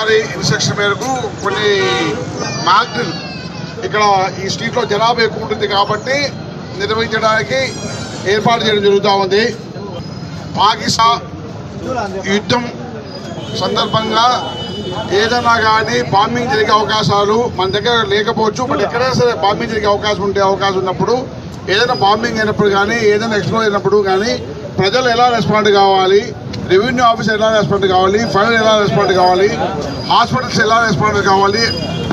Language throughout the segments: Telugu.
గారి ఇన్స్ట్రక్షన్ మేరకు కొన్ని మ్యాగ్డిల్ ఇక్కడ ఈ స్ట్రీట్లో జనాభా ఎక్కువ ఉంటుంది కాబట్టి నిర్వహించడానికి ఏర్పాటు చేయడం జరుగుతూ ఉంది. పాకిస్తాన్ యుద్ధం సందర్భంగా ఏదైనా కానీ బాంబింగ్ జరిగే అవకాశాలు మన దగ్గర లేకపోవచ్చు బట్ ఎక్కడైనా సరే బాంబింగ్ జరిగే అవకాశం ఉంటే అవకాశం ఉన్నప్పుడు ఏదైనా బాంబింగ్ అయినప్పుడు కానీ ఏదైనా ఎక్స్ప్లోర్ అయినప్పుడు కానీ ప్రజలు ఎలా రెస్పాండ్ కావాలి రెవెన్యూ ఆఫీస్ ఎలా రెస్పాండ్ కావాలి? ఫైనల్ ఎలా రెస్పాండ్ కావాలి? హాస్పిటల్స్ ఎలా రెస్పాండ్ కావాలి?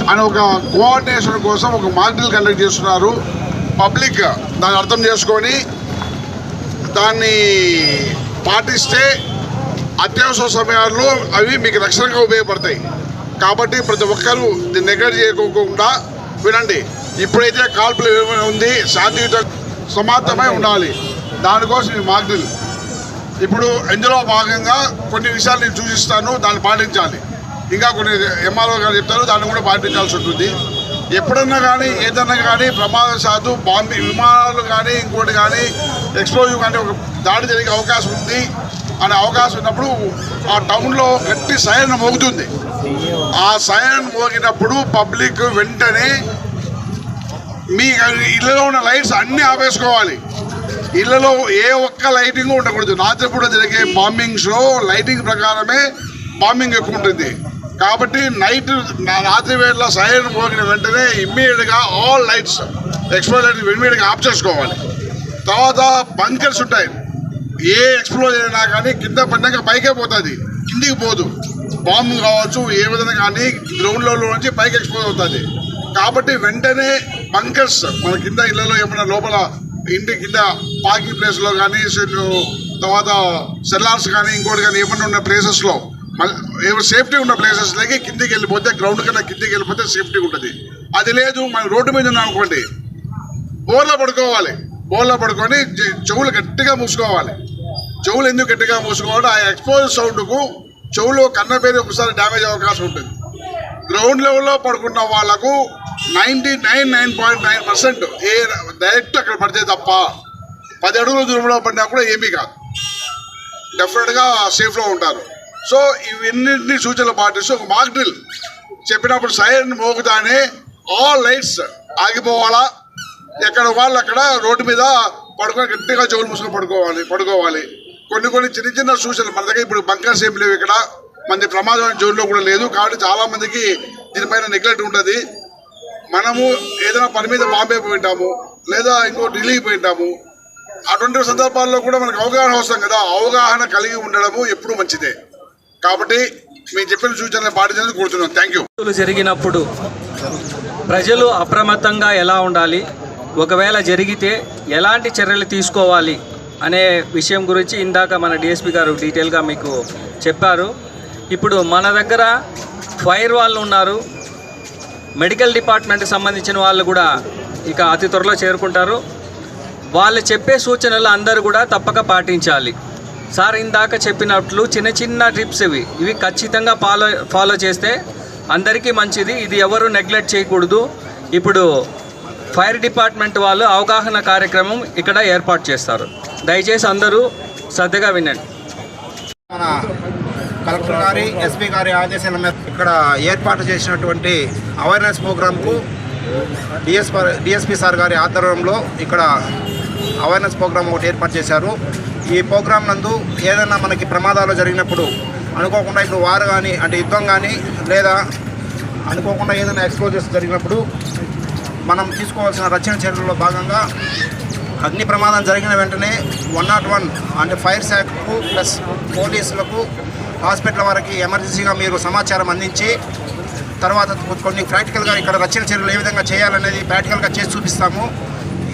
అని ఒక కోఆర్డినేషన్ కోసం ఒక మాడ్యూల్ కండక్ట్ చేస్తున్నారు. పబ్లిక్ దాన్ని అర్థం చేసుకొని దాన్ని పాటిస్తే అత్యవసర సమయాల్లో అవి మీకు రక్షణగా ఉపయోగపడతాయి. కాబట్టి ప్రతి ఒక్కరూ దీన్ని నెగ్లెక్ట్ చేయకోకుండా వినండి. ఇప్పుడైతే కాల్పులు ఏమైనా ఉంది శాంతియుత సమాప్తమై ఉండాలి. దానికోసం ఈ మాగ్డిల్ ఇప్పుడు ఇందులో భాగంగా కొన్ని విషయాలు నేను సూచిస్తాను దాన్ని పాటించాలి. ఇంకా కొన్ని ఎంఆర్ఓ గారు చెప్తారు దాన్ని కూడా పాటించాల్సి ఉంటుంది. ఎప్పుడన్నా కానీ ఏదన్నా కానీ ప్రమాదశాత్తు బాంబే విమానాలు కానీ ఇంకోటి కానీ ఎక్స్ప్లోజివ్ కానీ ఒక దాడి జరిగే అవకాశం ఉంది. అనే అవకాశం ఉన్నప్పుడు ఆ టౌన్లో గట్టి సైరన్ మోగుతుంది. ఆ సైరన్ మోగినప్పుడు పబ్లిక్ వెంటనే మీ ఇళ్ళలో ఉన్న లైట్స్ అన్నీ ఆపేసుకోవాలి. ఇళ్ళలో ఏ ఒక్క లైటింగ్ ఉండకూడదు. రాత్రిపూట జరిగే బాంబింగ్స్లో లైటింగ్ ప్రకారమే బాంబింగ్ ఎక్కువ ఉంటుంది. కాబట్టి నైట్ రాత్రి వేళ సైరన్ పోగిన వెంటనే ఇమ్మీడియట్గా ఆల్ లైట్స్ ఎక్స్ప్లోర్ లైట్స్ ఇమ్మీడియట్గా ఆఫ్ చేసుకోవాలి. తర్వాత బంకర్స్ ఉంటాయి. ఏ ఎక్స్ప్లోర్ అయినా కానీ కింద పడినాక పైకే పోతుంది. కిందికి పోదు. బాంబు కావచ్చు ఏ విధంగా కానీ గ్రౌండ్లో నుంచి పైకి ఎక్స్పోజ్ అవుతుంది. కాబట్టి వెంటనే బంకర్స్ మన కింద ఇళ్ళలో ఏమైనా లోపల ఇంటి కింద పార్కింగ్ ప్లేస్లో కానీ తర్వాత సెల్లార్స్ కానీ ఇంకోటి కానీ ఏమన్నా ఉన్న ప్లేసెస్లో సేఫ్టీ ఉన్న ప్లేసెస్లోకి కిందికి వెళ్ళిపోతే గ్రౌండ్ కన్నా కిందికి వెళ్ళిపోతే సేఫ్టీ ఉంటుంది. అది లేదు మన రోడ్డు మీద ఉన్నాం అనుకోండి బోర్లో పడుకోవాలి. బోర్లో పడుకొని చెవులు గట్టిగా మూసుకోవాలి. చెవులు ఎందుకు గట్టిగా మూసుకోవాలి ఆ ఎక్స్పోజ్ సౌండ్కు చెవులు కన్న పేరు ఒకసారి డ్యామేజ్ అవకాశం ఉంటుంది. గ్రౌండ్ లెవెల్లో పడుకున్న వాళ్ళకు ninety nine nine point nine percent a direct అక్కడ పడితే తప్ప పది అడుగుల దూరంలో పడినా కూడా ఏమీ కాదు. డెఫినెట్గా సేఫ్లో ఉంటారు. సో ఇవన్నింటినీ సూచనలు పాటిస్తూ ఒక మాక్ డ్రిల్ చెప్పినప్పుడు సైరన్ మోగుతానే ఆల్ లైట్స్ ఆగిపోవాలా? ఎక్కడ వాళ్ళు అక్కడ రోడ్డు మీద పడుకొని గట్టిగా చెవులు మూసుకొని పడుకోవాలి పడుకోవాలి. కొన్ని కొన్ని చిన్న చిన్న సూచనలు మన దగ్గర ఇప్పుడు బంకర్స్ ఏం లేవు ఇక్కడ. మంది ప్రమాదమైన జోన్లో కూడా లేదు. కాబట్టి చాలామందికి దీనిపైన నెగ్లెక్ట్ ఉంటుంది. మనము ఏదైనా పని మీద బాంబే పోయి ఉంటాము లేదా ఇంకో ఢిల్లీకి పోయి ఉంటాము అటువంటి సందర్భాల్లో కూడా మనకు అవగాహన అవసరం కదా. అవగాహన కలిగి ఉండడము ఎప్పుడూ మంచిదే. కాబట్టి మేము చెప్పిన సూచనలు పాటించేందుకు కోరుతున్నాం. థ్యాంక్ యూ జరిగినప్పుడు ప్రజలు అప్రమత్తంగా ఎలా ఉండాలి? ఒకవేళ జరిగితే ఎలాంటి చర్యలు తీసుకోవాలి? అనే విషయం గురించి ఇందాక మన డిఎస్పి గారు డీటెయిల్గా మీకు చెప్పారు. ఇప్పుడు మన దగ్గర ఫైర్ వాళ్ళు ఉన్నారు. మెడికల్ డిపార్ట్మెంట్కి సంబంధించిన వాళ్ళు కూడా ఇక అతి త్వరలో చేరుకుంటారు. వాళ్ళు చెప్పే సూచనలు అందరూ కూడా తప్పక పాటించాలి. సార్ ఇందాక చెప్పినట్లు చిన్న చిన్న ట్రిప్స్ ఇవి. ఇవి ఖచ్చితంగా ఫాలో ఫాలో చేస్తే అందరికీ మంచిది. ఇది ఎవరు నెగ్లెక్ట్ చేయకూడదు. ఇప్పుడు ఫైర్ డిపార్ట్మెంట్ వాళ్ళు అవగాహన కార్యక్రమం ఇక్కడ ఏర్పాటు చేస్తారు. దయచేసి అందరూ శ్రద్ధగా వినండి. కలెక్టర్ గారి ఎస్పీ గారి ఆదేశాల మీద ఇక్కడ ఏర్పాటు చేసినటువంటి అవేర్నెస్ ప్రోగ్రాంకు డిఎస్పీ డిఎస్పీ సార్ గారి ఆధ్వర్యంలో ఇక్కడ అవేర్నెస్ ప్రోగ్రామ్ ఒకటి ఏర్పాటు చేశారు. ఈ ప్రోగ్రాం నందు ఏదైనా మనకి ప్రమాదాలు జరిగినప్పుడు అనుకోకుండా ఇప్పుడు వారు కానీ అంటే యుద్ధం కానీ లేదా అనుకోకుండా ఏదైనా ఎక్స్ప్లోజర్స్ జరిగినప్పుడు మనం తీసుకోవాల్సిన రక్షణ చర్యల్లో భాగంగా అగ్ని ప్రమాదం జరిగిన వెంటనే వన్ నాట్ వన్ అంటే ఫైర్ శాఖకు ప్లస్ పోలీసులకు హాస్పిటల్ వారికి ఎమర్జెన్సీగా మీరు సమాచారం అందించి తర్వాత కొన్ని ప్రాక్టికల్గా ఇక్కడ రక్షణ చర్యలు ఏ విధంగా చేయాలనేది ప్రాక్టికల్గా చేసి చూపిస్తాము.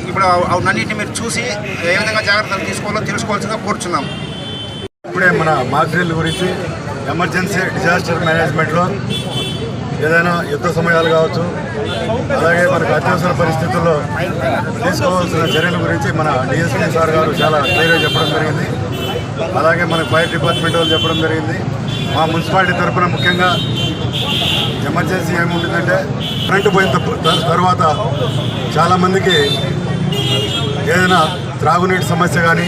ఇప్పుడు అవన్నింటిని మీరు చూసి ఏ విధంగా జాగ్రత్తలు తీసుకోవాలో తెలుసుకోవాల్సిందిగా కోరుచున్నాము. ఇప్పుడే మన మాక్ గురించి ఎమర్జెన్సీ డిజాస్టర్ మేనేజ్మెంట్లో ఏదైనా యుద్ధ సమయాలు కావచ్చు అలాగే మనకు అత్యవసర పరిస్థితుల్లో తీసుకోవాల్సిన చర్యల గురించి మన డిఎస్పీ సార్ గారు చాలా క్లియర్గా చెప్పడం జరిగింది. అలాగే మన ఫైర్ డిపార్ట్మెంట్ వాళ్ళు చెప్పడం జరిగింది. మా మున్సిపాలిటీ తరఫున ముఖ్యంగా ఎమర్జెన్సీ ఏముంటుందంటే కరెంటు పోయిన తర్వాత చాలామందికి ఏదైనా త్రాగునీటి సమస్య కానీ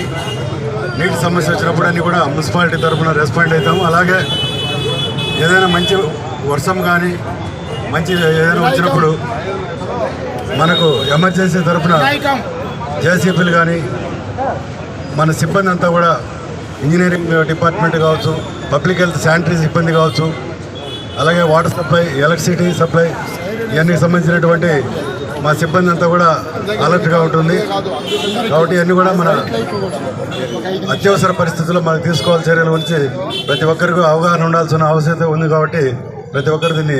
నీటి సమస్య వచ్చినప్పుడు అన్ని కూడా మున్సిపాలిటీ తరఫున రెస్పాండ్ అవుతాము. అలాగే ఏదైనా మంచి వర్షం కానీ మంచి ఏదైనా వచ్చినప్పుడు మనకు ఎమర్జెన్సీ తరపున జేసీబీలు కానీ మన సిబ్బంది అంతా కూడా ఇంజనీరింగ్ డిపార్ట్మెంట్ కావచ్చు పబ్లిక్ హెల్త్ శానిటరీ సిబ్బంది కావచ్చు అలాగే వాటర్ సప్లై ఎలక్ట్రిసిటీ సప్లై ఇవన్నీ సంబంధించినటువంటి మా సిబ్బంది అంతా కూడా అలర్ట్గా ఉంటుంది. కాబట్టి ఇవన్నీ కూడా మన అత్యవసర పరిస్థితుల్లో మనం తీసుకోవాల్సిన చర్యల గురించి ప్రతి ఒక్కరికి అవగాహన ఉండాల్సిన అవసరం ఉంది కాబట్టి ప్రతి ఒక్కరు దీన్ని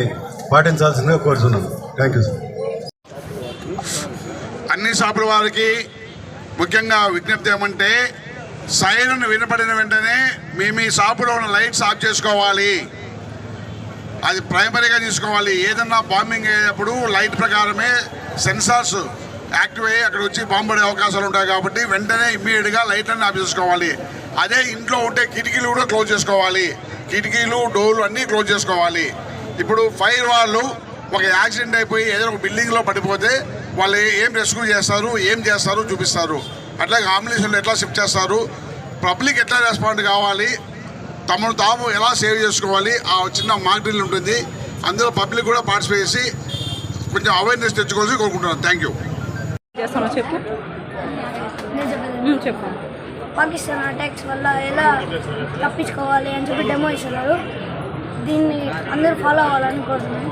పాటించాల్సిందిగా కోరుతున్నాం థ్యాంక్ యూ సార్ అన్ని షాపుల వారికి ముఖ్యంగా విజ్ఞప్తి ఏమంటే సైరన్ వినపడిన వెంటనే మీ మీ షాపులో ఉన్న లైట్స్ ఆఫ్ చేసుకోవాలి. అది ప్రైమరీగా తీసుకోవాలి. ఏదన్నా బాంబింగ్ అయ్యేటప్పుడు లైట్ ప్రకారమే సెన్సార్స్ యాక్టివ్ అయ్యి అక్కడ వచ్చి బాంబు పడే అవకాశాలు ఉంటాయి కాబట్టి వెంటనే ఇమ్మీడియట్గా లైట్లన్నీ ఆఫ్ చేసుకోవాలి. అదే ఇంట్లో ఉంటే కిటికీలు కూడా క్లోజ్ చేసుకోవాలి. కిటికీలు డోర్లు అన్నీ క్లోజ్ చేసుకోవాలి. ఇప్పుడు ఫైర్ వాళ్ళు ఒక యాక్సిడెంట్ అయిపోయి ఏదైనా ఒక బిల్డింగ్లో పడిపోతే వాళ్ళు ఏం రెస్క్యూ చేస్తారు ఏం చేస్తారు చూపిస్తారు. అట్లాగే అంబులెన్స్లు ఎట్లా షిఫ్ట్ చేస్తారు? పబ్లిక్ ఎట్లా రెస్పాండ్ కావాలి? తమను తాము ఎలా సేవ్ చేసుకోవాలి? ఆ చిన్న మాక్ డ్రిల్ ఉంటుంది. అందులో పబ్లిక్ కూడా పార్టిసిపేట్ చేసి కొంచెం అవేర్నెస్ తెచ్చుకోవాల్సి కోరుకుంటున్నాను. థ్యాంక్ యూ చెప్పు? చెప్పు. పాకిస్తాన్ అటాక్స్ వల్ల ఎలా తప్పించుకోవాలి అని చెప్పి డెమో ఇస్తున్నారు. దీన్ని అందరూ ఫాలో అవ్వాలని కోరుతున్నాను.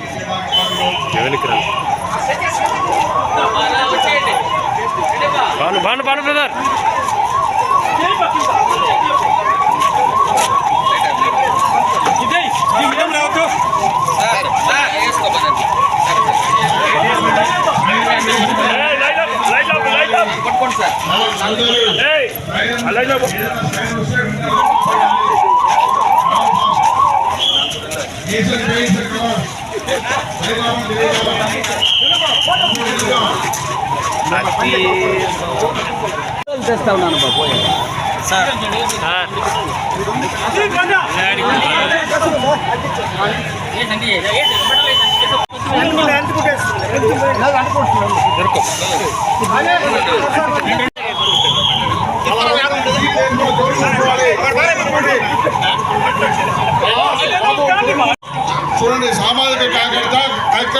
ఎవరికి రా బాను బాను బాను బ్రదర్ చేస్తా ఉన్నాను బాబు సార్ చూడండి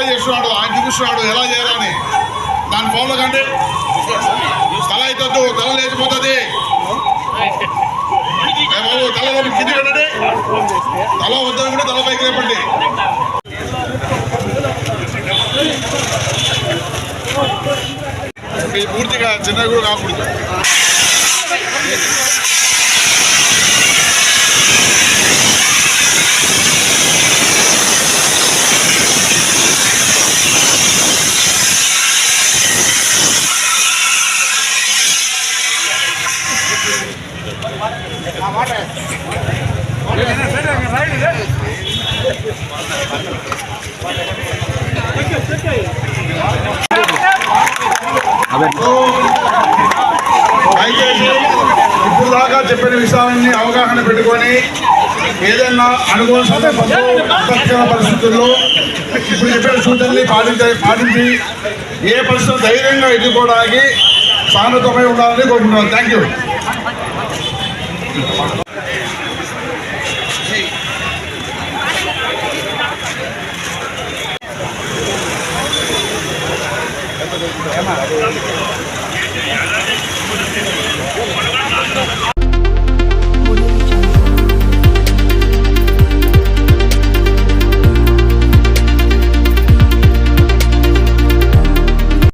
కరెక్ట్గా చేస్తున్నాడు ఆయన చూపిస్తున్నాడు ఎలా చేయాలని దాని ఫోన్లో కంటే తల అవుతుంది తల లేచిపోతుంది. బాబు తల కింది పెట్టండి తల వద్దని కూడా తల పైకి రేపండి పూర్తిగా చిన్నగా కూడా కాకూడదు దయచేసి ఇప్పుడు దాకా చెప్పిన విషయాలన్నీ అవగాహన పెట్టుకొని ఏదైనా అనుకోని సందర్భంలో పరిస్థితుల్లో ఇప్పుడు చెప్పిన సూచనల్ని పాటించ పాటించి ఏ పరిస్థితులు ధైర్యంగా ఎదుర్కోవడానికి సానుకూలమై ఉండాలని కోరుకుంటున్నాను. Thank you